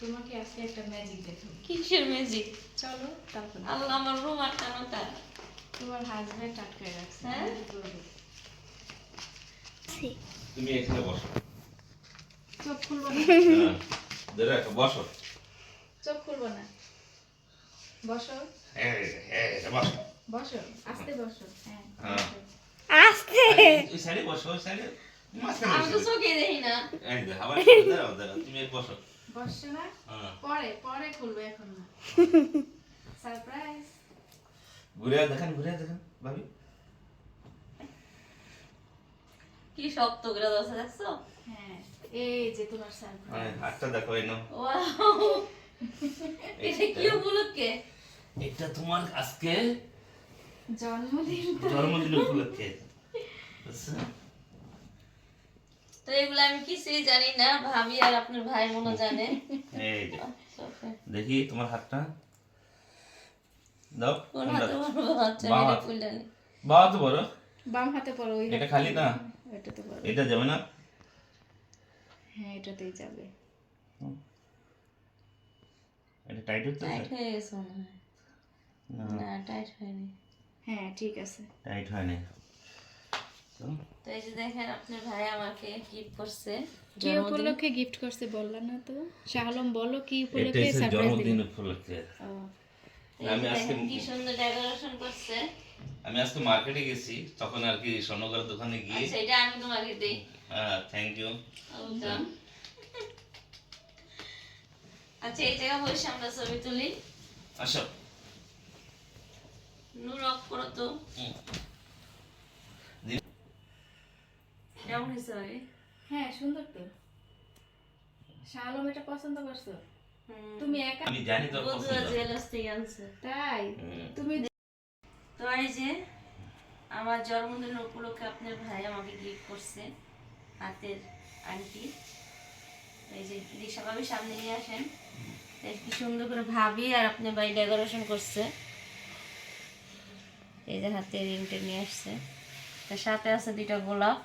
তোমাকে আজকে একটা ম্যাজিক দেখাবো। কিসের ম্যাজিক চলো তারপর আল্লাহ আমার রুম আটকানোটা তোমার হাজবেন্ড আটকায় রাখছে হ্যাঁ? তুমি এখানে বসো। চোখ খুলবো না? হ্যাঁ, ধরে রাখো, বসো। চোখ খুলবো না। বসো। এই, এই, বসো। বসো আস্তে বসো। হ্যাঁ হ্যাঁ। বসো। ওই সাইডে বসো ওই সাইডে আমি তো চোখে দেখি না। এই দেখো, আবার দাঁড়াও, দাঁড়াও, তুমি বসো। বসছো না? হ্যাঁ। পরে পরে খুলবো এখন না। সারপ্রাইজ ঘুরে দেখেন ঘুরে দেখেন ভাবি। কি শক্ত করে দশা দেখছ? হ্যাঁ এই যে তোমার সারপ্রাইজ হ্যাঁ, হাতটা দেখো এই নাও। ওয়াও! এটা কি উপলক্ষে? এটা তোমার আজকে জন্মদিন। জন্মদিন উপলক্ষে। বুঝছ? তো এগুলো আমি কিছুই জানি না ভাবি আর আপনার ভাই মনে জানে। এই। দেখি তোমার হাতটা। দাও কোন হাতে বলব আচ্ছা বাঁ মেরে হাত। বড় বাম হাতে পড়ো। ওই এটা খালি না? এটা তো পড়ো। এটা যাবে না? হ্যাঁ এটাতেই যাবে। এটা টাইট হচ্ছে? টাইট হয়ে গেছে না। না টাইট হয়নি। হ্যাঁ ঠিক আছে। টাইট হয়নি। তো তো এই যে দেখেন আপনার ভাই আমাকে গিফট করছে কি উপলক্ষে গিফট করছে বললা না তো। শাহলম বলো কি উপলক্ষে সারপ্রাইজ দিল উপলক্ষে। আমি আজকে কি সুন্দর ডেকোরেশন করছে। আমি আজকে মার্কেটে গেছি তখন আর কি স্বর্ণকার দোকানে গিয়ে আচ্ছা এটা আমি তোমাকে দিই। হ্যাঁ থ্যাংক ইউ আচ্ছা এই জায়গা বসে আমরা ছবি তুলি। আসো। নূর অফ করো তো কেমন হয়েছে ভাই হ্যাঁ সুন্দর তো। শাহলম এটা পছন্দ করছ? তুমি একা আমি জানি তোর পছন্দ। জুয়েলার্স থেকে আনছে। তাই? তুমি তো এই যে আমার জন্মদিন উপলক্ষে আপনার ভাই আমাকে গিফট করছে হাতের আংটি। এই যে দিশা ভাবি সামনে নিয়ে আসেন। কি সুন্দর করে ভাবি আর আপনার ভাই ডেকোরেশন করছে। এই যে হাতে রিংটা নিয়ে আসছে। তার সাথে আছে দুইটা গোলাপ।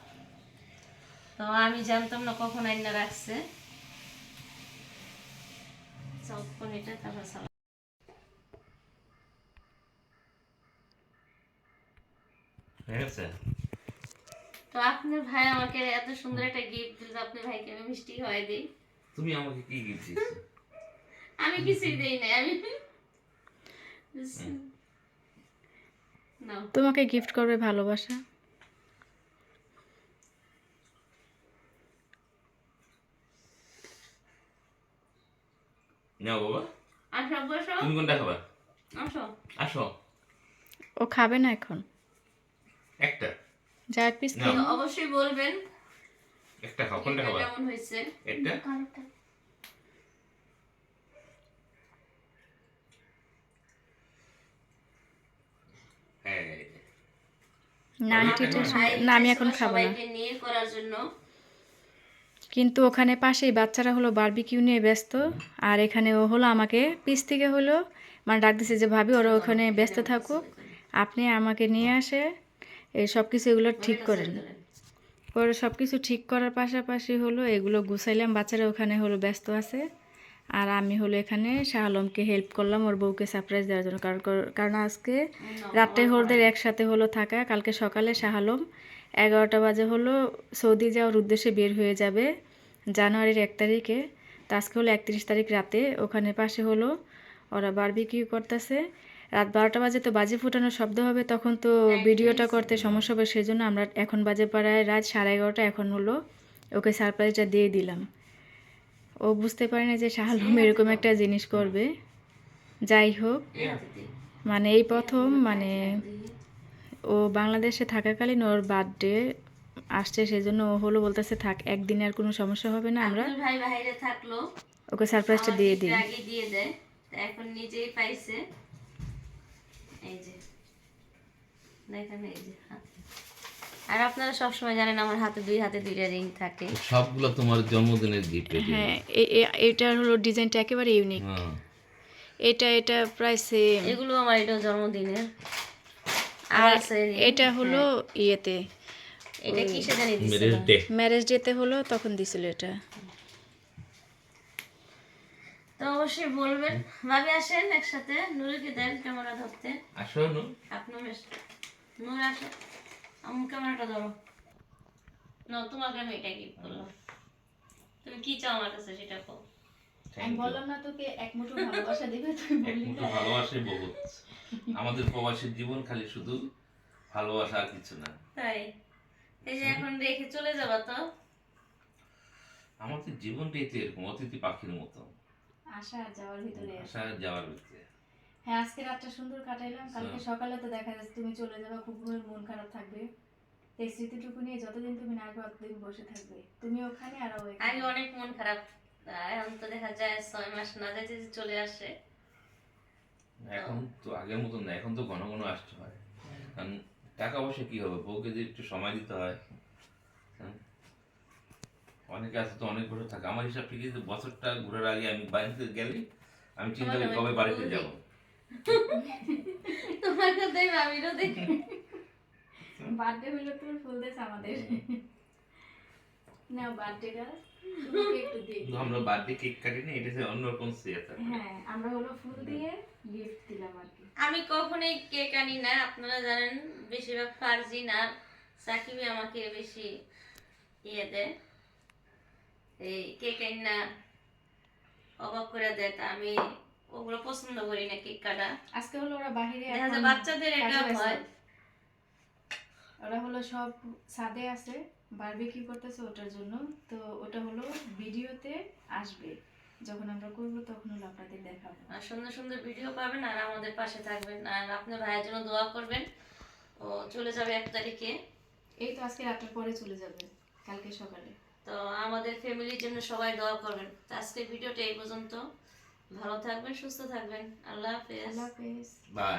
তো আমি জানতাম না কখন আইনা রাখছে। সাউথ পনিরটা তারপর সালাদ। তো আপনার ভাই আমাকে এত সুন্দর একটা গিফট দিল আপনার ভাইকে আমি মিষ্টি খাওয়াই দিই। তুমি আমাকে কি গিফট দিয়েছ? আমি কিছুই দেই না আমি তোমাকে গিফট করবে ভালোবাসা। নাও বাবা। আসো বসো। তুমি কোনটা খাবা? আসো। আসো। ও খাবে না এখন? একটা। যা পিস নাও। অবশ্যই বলবেন একটা খাও। কোনটা খাবা? কেমন হয়েছে? একটা। না আমি এখন খাব না। সবাইকে নিয়ে করার জন্য। কিন্তু ওখানে পাশেই বাচ্চারা হলো বারবিকিউ নিয়ে ব্যস্ত। আর এখানে ও হলো আমাকে পিস থেকে হলো মানে ডাক দিছে যে ভাবি ওরা ওখানে ব্যস্ত থাকুক আপনি আমাকে নিয়ে আসে এই সব কিছু এগুলো ঠিক করেন। পরে সব কিছু ঠিক করার পাশাপাশি হলো এগুলো গুছাইলাম বাচ্চারা ওখানে হলো ব্যস্ত আছে। আর আমি হলো এখানে শাহ আলমকে হেল্প করলাম ওর বউকে সারপ্রাইজ দেওয়ার জন্য। কারণ কারণ আজকে রাত্রে হলদের একসাথে হলো থাকা কালকে সকালে শাহ আলম এগারোটা বাজে হলো সৌদি যাওয়ার উদ্দেশ্যে বের হয়ে যাবে জানুয়ারির এক তারিখে। তো আজকে হলো একত্রিশ তারিখ রাতে ওখানে পাশে হলো ওরা বারবিকিউ করতেছে। রাত বারোটা বাজে তো বাজে ফুটানোর শব্দ হবে তখন তো ভিডিওটা করতে সমস্যা হবে সেই জন্য আমরা এখন বাজে পাড়ায় রাত সাড়ে এগারোটা এখন হলো ওকে সারপ্রাইজটা দিয়ে দিলাম। ও বুঝতে পারে না যে শাহ আলম এরকম একটা জিনিস করবে। যাই হোক মানে এই প্রথম মানে ও বাংলাদেশে থাকাকালীন ওর বার্থডে আসছে সেই জন্য ও হলো বলতেছে থাক একদিনে আর কোনো সমস্যা হবে না আমরা। ভাই বাইরে থাকল। ওকে সারপ্রাইজটা দিয়ে দিই। আগে দিয়ে দেয়। তো এখন নিজেই পাইছে। এই যে। দেখেন এই যে হাতে। আর আপনারা সবসময় জানেন আমার হাতে দুই হাতে দুইটা রিং থাকে। সবগুলো তোমার জন্মদিনের গিফট হ্যাঁ এ- এ- এটার হলো ডিজাইনটা একেবারে ইউনিক হ্যাঁ। এটা এটা প্রায় সেম এগুলো আমার এটাও জন্মদিনের। আর। এটা হলো ইয়েতে এটা কিসে জানি ডে ম্যারেজ ডেতে হলো তখন দিছিল এটা। অবশ্যই বলবেন। ভাবি আসেন একসাথে। নুরুকে দেন ক্যামেরা ধরতে। আসো নু আপনি বেশ। নূর আসে। আম্মু ক্যামেরাটা ধরো। না তোমাকে আমি এটা গিফট করলাম তুমি কি চাও আমার কাছে সেটা কো Thank you। না তোকে এক মুঠো ভালোবাসা দিবে তুই এক মুঠো বহুত। আমাদের প্রবাসীর জীবন খালি শুধু ভালোবাসা আর কিছু না। তাই? এই যে এখন রেখে চলে যাবা তো? আমাদের জীবনটাই তো এরকম অতিথি পাখির মতো। আসা যাওয়ার ভিতরে। আসা যাওয়ার ভিতরে। হ্যাঁ আজকে রাতটা সুন্দর কাটাইলাম। কালকে সকালে তো দেখা যাচ্ছে তুমি চলে যাবে খুব মন খারাপ থাকবে। এই স্মৃতিটুকু নিয়ে যতদিন তুমি না আসবে ততদিন বসে থাকবে। তুমি ওখানে আর। আগে অনেক মন খারাপ। এখন তো দেখা যায় ছয় মাস না যাইতে যে চলে আসে। এখন তো আগের মতন না এখন তো ঘন ঘন আসতে হয়। কারণ টাকা পয়সা কি হবে? বউকে যে একটু সময় দিতে হয় হ্যাঁ। অনেকে আছে তো অনেক বছর থাকে। আমার হিসাব থেকে যে বছরটা ঘুরার আগে আমি বাড়িতে গেলে আমি চিন্তা করি কবে বাড়িতে যাব। তোমার কথা ভাবিরও দেখি। বার্থডে হইল তুমি ফুল দিস আমাদের। নাও বার্থডে গার্ল একটু দিই আমরা বার্থডে কেক কাটি না এটা অন্যরকম সিয়াতা। হ্যাঁ আমরা হলো ফুল দিয়ে গিফট দিলাম আর কি। আমি কখনোই কেক আনি না আপনারা জানেন বেশিরভাগ ফার্জিন আর সাকিবই আমাকে বেশি ইয়ে দেয়। এই কেক আনি না অবাক করে দেয় তা আমি ওগুলো পছন্দ করি না কেক কাটা। আজকে হলো ওরা বাহিরে বাচ্চাদের এটা হয়। ওরা হলো সব ছাদে আছে বারবিকিউ করতেছে ওটার জন্য। তো ওটা হলো ভিডিওতে আসবে। যখন আমরা করব তখন হলো আপনাদের দেখাবো। আর সুন্দর সুন্দর ভিডিও পাবেন আর আমাদের পাশে থাকবেন। আর আপনার ভাইয়ের জন্য দোয়া করবেন। ও চলে যাবে এক তারিখে। এই তো আজকে রাতের পরে চলে যাবে কালকে সকালে। তো আমাদের ফ্যামিলির জন্য সবাই দোয়া করবেন। তো আজকের ভিডিওটা এই পর্যন্ত। ভালো থাকবেন সুস্থ থাকবেন। আল্লাহ হাফেজ। আল্লাহ হাফেজ। বাই